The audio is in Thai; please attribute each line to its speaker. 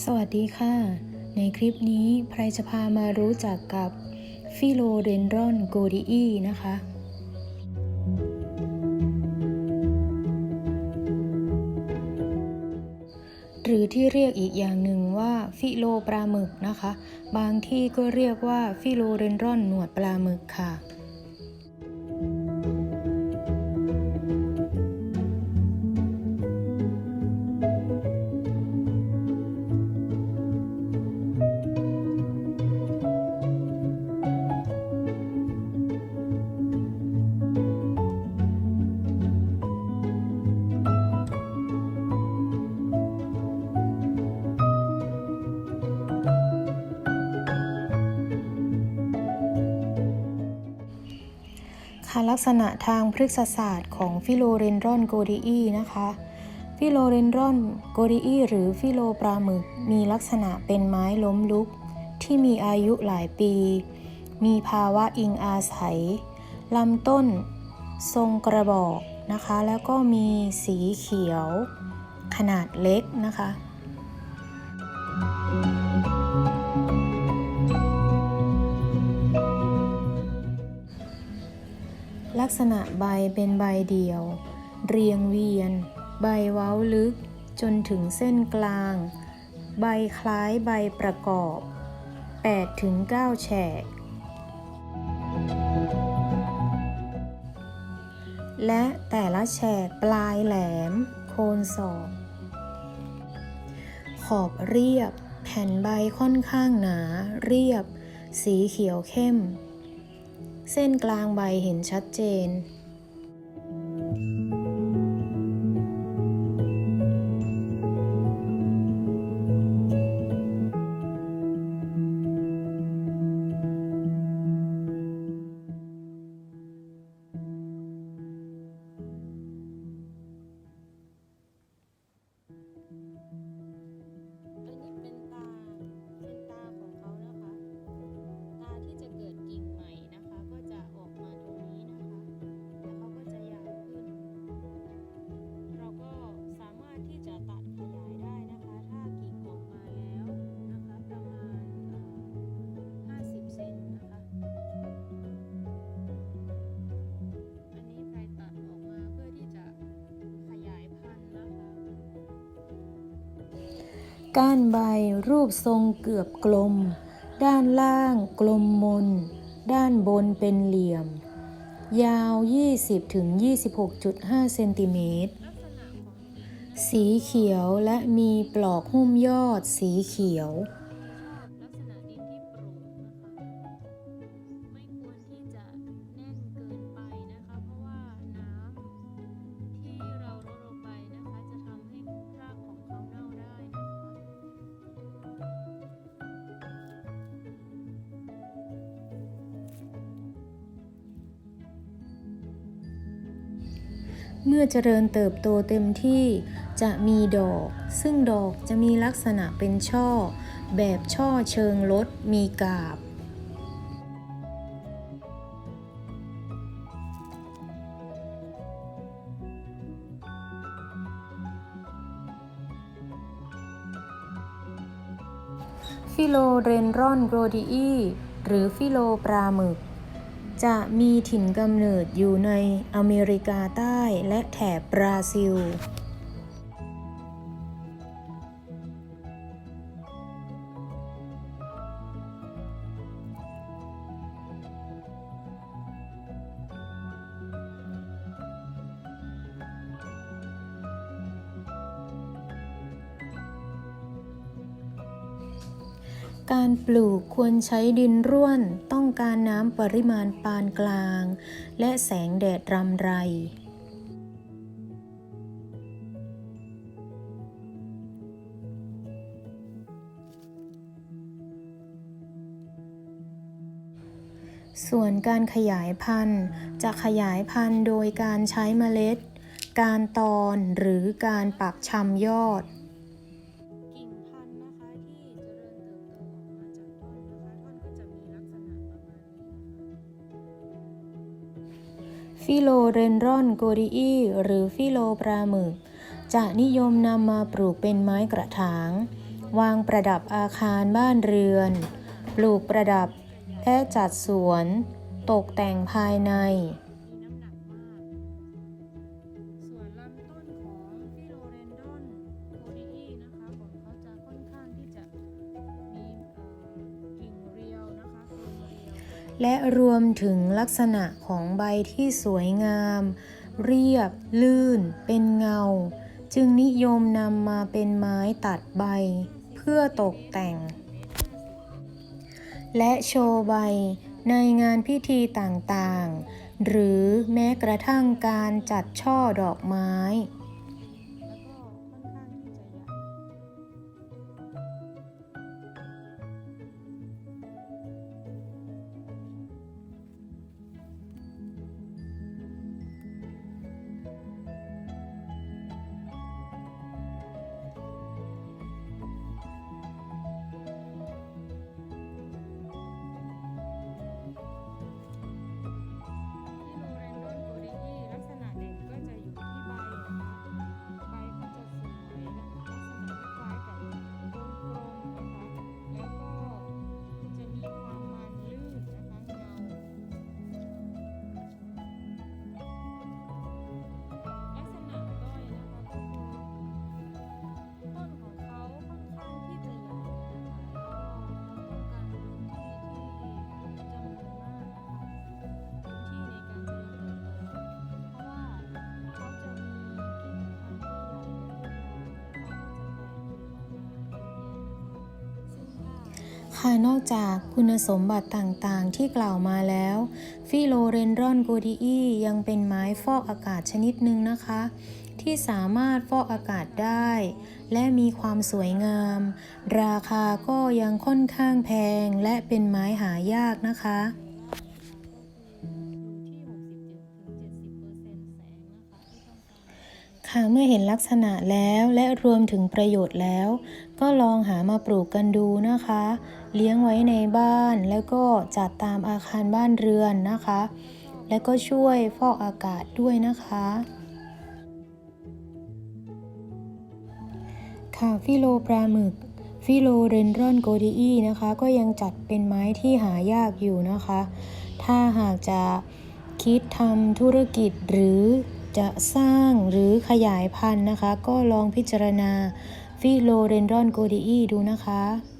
Speaker 1: สวัสดีค่ะ ในคลิปนี้ไพรจะพามารู้จักกับฟิโลเดนดรอนโกดีอีนะคะ หรือที่เรียกอีกอย่างหนึ่งว่าฟิโลปลาหมึกนะคะ บางที่ก็เรียกว่าฟิโลเดนดรอนหนวดปลาหมึกค่ะ ค่ะลักษณะทางพฤกษศาสตร์ของฟิโลเรนดรอนโกดีอีนะคะฟิโลเรนดรอนโกดีอีหรือฟิโลปลาหมึกมีลักษณะเป็นไม้ล้มลุก ที่มีอายุหลายปี มีภาวะอิงอาศัยลำต้นทรงกระบอกนะคะ แล้วก็มีสีเขียวขนาดเล็กนะคะ ลักษณะใบเป็นใบเดี่ยว เรียงเวียน ใบเว้าลึก จนถึงเส้นกลาง ใบคล้ายใบประกอบ 8-9 แฉก และแต่ละแฉกปลายแหลม โคนศอกขอบเรียบ แผ่นใบค่อนข้างหนา เรียบ สีเขียวเข้ม เส้นกลางใบเห็นชัดเจน ก้านใบรูปทรงเกือบกลม ด้านล่างกลมมน ด้านบนเป็นเหลี่ยม ยาว 20-26.5 เซนติเมตร สีเขียวและมีปลอกหุ้มยอดสีเขียว เมื่อเจริญเติบโตเต็มที่จะมีดอก ซึ่งดอกจะมีลักษณะเป็นช่อ แบบช่อเชิงลดมีกาบ ฟิโลเรนรอนโกรดีอีหรือฟิโลปลาหมึก จะมีถิ่นกำเนิดอยู่ในอเมริกาใต้และแถบบราซิล การปลูกควรใช้ดินร่วนต้องการน้ำปริมาณปานกลาง และแสงแดดรำไร ส่วนการขยายพันธุ์จะขยายพันธุ์โดยการใช้เมล็ด การตอนหรือการปักชำยอด ฟิโลเรนรอนโกดีอีหรือฟิโลปลาหมึก จะนิยมนำมาปลูกเป็นไม้กระถาง วางประดับอาคารบ้านเรือน ปลูกประดับและจัดสวน ตกแต่งภายใน และรวมถึงลักษณะของใบที่สวยงาม เรียบ ลื่น เป็นเงา จึงนิยมนำมาเป็นไม้ตัดใบ เพื่อตกแต่ง และโชว์ใบในงานพิธีต่างๆ หรือแม้กระทั่งการจัดช่อดอกไม้
Speaker 2: ค่ะ นอกจากคุณ
Speaker 1: สมบัติต่างๆ ที่กล่าวมาแล้ว ฟิโลเรนดรอนโกดีอียังเป็นไม้ฟอกอากาศชนิดหนึ่งนะคะ ที่สามารถฟอกอากาศได้ และมีความสวยงาม ราคาก็ยังค่อนข้างแพงและเป็นไม้หายากนะคะ
Speaker 2: ค่ะคะที่ต้องก
Speaker 1: เมื่อเห็นลักษณะแล้วและรวมถึงประโยชน์แล้ว ก็ลองหามาปลูกกันดูนะคะ เลี้ยงไว้ในบ้านแล้วก็จัดตามอาคารบ้านเรือนนะคะ แล้วก็ช่วยฟอกอากาศด้วยนะคะค่ะฟิโลปลาหมึกฟิโลเรนรอนโกดีอีนะคะ ก็ยังจัดเป็นไม้ที่หายากอยู่นะคะ ถ้าหากจะคิดทำธุรกิจหรือ จะสร้างหรือขยายพันธุ์นะคะ ก็ลองพิจารณาฟิโลเรนดรอนโกดีอีดูนะคะ